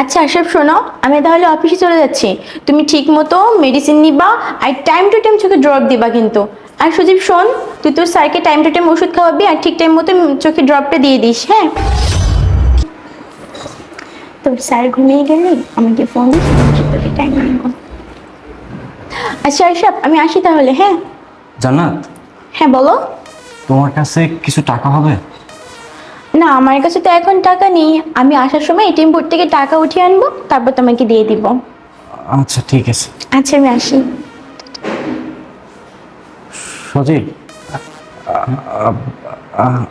আচ্ছা আশরাফ শোনো আমি তাহলে অফিসে চলে যাচ্ছি। তুমি ঠিক মতো মেডিসিন নিবা আর টাইম টু টাইম চোখে ড্রপ দিবা কিন্তু। আর সুদীপ শোন তুই তোর স্যারকে টাইম টু টাইম ওষুধ খাওয়াবি আর ঠিক টাইম মতো চোখে ড্রপটা দিয়ে দিস হ্যাঁ? তোর স্যার ঘুমিয়ে গেলে আমাকে ফোন তোকে টাইম আচ্ছা আশরাফ আমি আসি তাহলে হ্যাঁ? জান্নাত? হ্যাঁ বলো। তোমার কাছে কিছু টাকা হবে? না আমার কাছে তো এখন টাকা নেই। আমি আসার সময় এটিএম বোর্ড থেকে টাকা উঠিয়ে আনব তারপর তোমাকে দিয়ে দিব। আচ্ছা ঠিক আছে। আচ্ছা আমি আসি। সজীব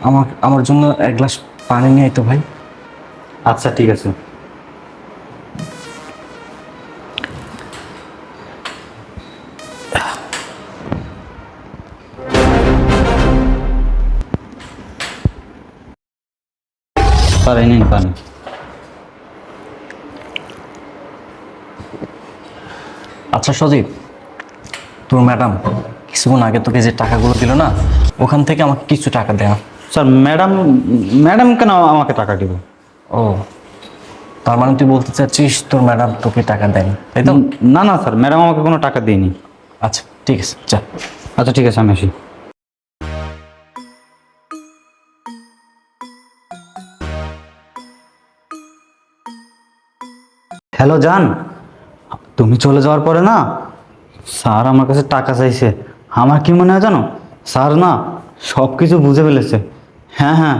আমার আমার জন্য এক গ্লাস পানি নিয়ে তো ভাই। আচ্ছা ঠিক আছে। স্যার এই নিন পানি। আচ্ছা সজীব তোর ম্যাডাম কিছুক্ষণ আগে তোকে যে টাকাগুলো দিল না ওখান থেকে আমাকে কিছু টাকা দেয়া স্যার ম্যাডাম ম্যাডাম কেন আমাকে টাকা দিব ও তার মানে তুই বলতে চাচ্ছিস তোর ম্যাডাম তোকে টাকা দেয়নি তাই তো? না না স্যার ম্যাডাম আমাকে কোনো টাকা দিইনি আচ্ছা ঠিক আছে যা। আচ্ছা ঠিক আছে আমি আসি। হ্যালো জান তুমি চলে যাওয়ার পরে না স্যার আমার কাছে টাকা চাইছে। আমার কি মনে হয় জানো? স্যার না সব কিছু বুঝে ফেলেছে। হ্যাঁ হ্যাঁ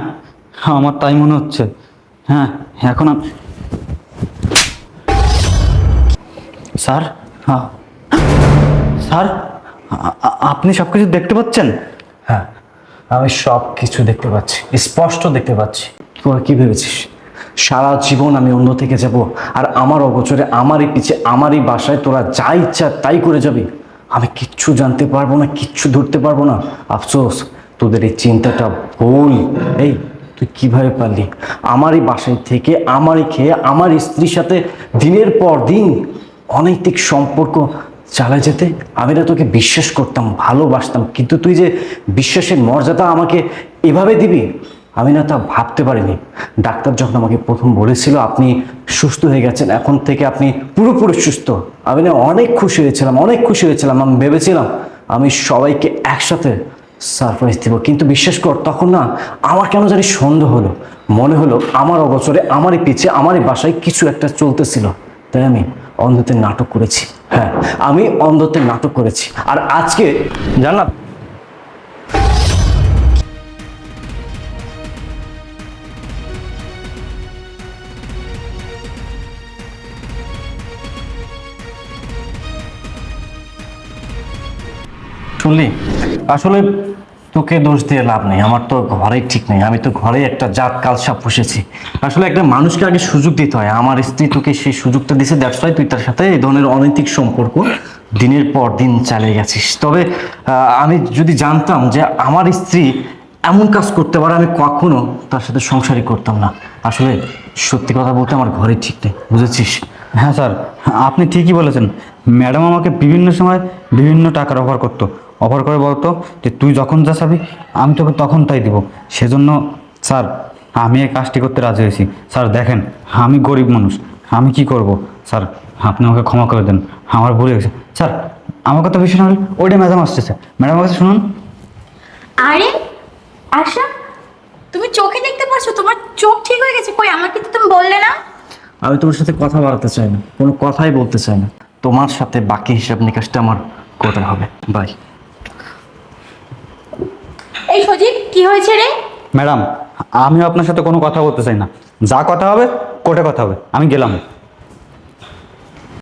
আমার তাই মনে হচ্ছে। হ্যাঁ এখন স্যার হ্যাঁ স্যার আপনি সব কিছু দেখতে পাচ্ছেন? হ্যাঁ আমি সব কিছু দেখতে পাচ্ছি স্পষ্ট দেখতে পাচ্ছি। তোরা কি ভেবেছিস? সারা জীবন আমি অন্য থেকে যাব, আর আমার অগোচরে, আমারই পিছে, আমারই বাসায় তোরা যা ইচ্ছা তাই করে যাবি। আমি কিচ্ছু জানতে পারব না, কিচ্ছু ধরতে পারব না। আফসোস, তোদের এই চিন্তাটা ভুল। এই, তুই কীভাবে পারলি? আমারই বাসায় থেকে, আমারই খেয়ে, আমার স্ত্রীর সাথে দিনের পর দিন অনৈতিক সম্পর্ক চালা যেতে আমি না তোকে বিশ্বাস করতাম, ভালোবাসতাম। কিন্তু তুই যে বিশ্বাসের মর্যাদা আমাকে এভাবে দিবি আমি না তা ভাবতে পারিনি। ডাক্তার যখন আমাকে প্রথম বলেছিল আপনি সুস্থ হয়ে গেছেন, এখন থেকে আপনি পুরোপুরি সুস্থ। আমি না অনেক খুশি হয়েছিলাম, অনেক খুশি হয়েছিলাম, আমি ভেবেছিলাম আমি সবাইকে একসাথে সারপ্রাইজ দিব। কিন্তু বিশ্বাস কর, তখন না আমার কেন জানি সন্দেহ হলো। মনে হলো আমার অবসরে আমারই পিছে, আমারই বাসায় কিছু একটা চলতেছিল। তাই আমি অন্ধতের নাটক করেছি। হ্যাঁ আমি অন্ধতের নাটক করেছি। আর আজকে জানলাম শুনলি? আসলে তোকে দোষ দিয়ে লাভ নেই, আমার তো ঘরেই ঠিক নেই, আমি তো ঘরে একটা জাত কালসাপ পুষেছি। আসলে একটা মানুষকে আগে সুযোগ দিতে হয়, আমার স্ত্রী তোকে সেই সুযোগটা দিছে দ্যাটস তুই তার সাথে এই ধরনের অনৈতিক সম্পর্ক দিনের পর দিন চালিয়ে গেছিস। তবে আমি যদি জানতাম যে আমার স্ত্রী এমন কাজ করতে পারে, আমি কখনো তার সাথে সংসারই করতাম না। আসলে সত্যি কথা বলতে আমার ঘরে ঠিক নেই, বুঝেছিস? হ্যাঁ স্যার, আপনি ঠিকই বলেছেন। ম্যাডাম আমাকে বিভিন্ন সময় বিভিন্ন টাকার অফার করতো। অফার করে বলতো যে তুই যখন যা চাবি আমি তোকে তখন তাই দিব। সেজন্য স্যার আমি এই কাজটি করতে রাজি হয়েছি। স্যার দেখেন আমি গরিব মানুষ। আমি কি করব? স্যার আপনি আমাকে ক্ষমা করে দেন। আমার ভুলে গেছে। স্যার আমার কথা বিশ্বাস না হলে ওইটা ম্যাডাম আসতেছে। ম্যাডাম কাছে শুনুন। আরে আশা তুমি চোখে দেখতে পাচ্ছ তোমার চোখ ঠিক হয়ে গেছে? কই আমাকে তো তুমি বললে না? আমি তোমার সাথে কথা বাড়াতে চাই না। কোনো কথাই বলতে চাই না। তোমার সাথে বাকি হিসাব নিকাশটা আমার করতে হবে। বাই এই সজীব কি হয়েছে রে? ম্যাডাম, আমিও আপনার সাথে কোনো কথা বলতে চাই না। যা কথা হবে, কোর্টে কথা হবে। আমি গেলাম।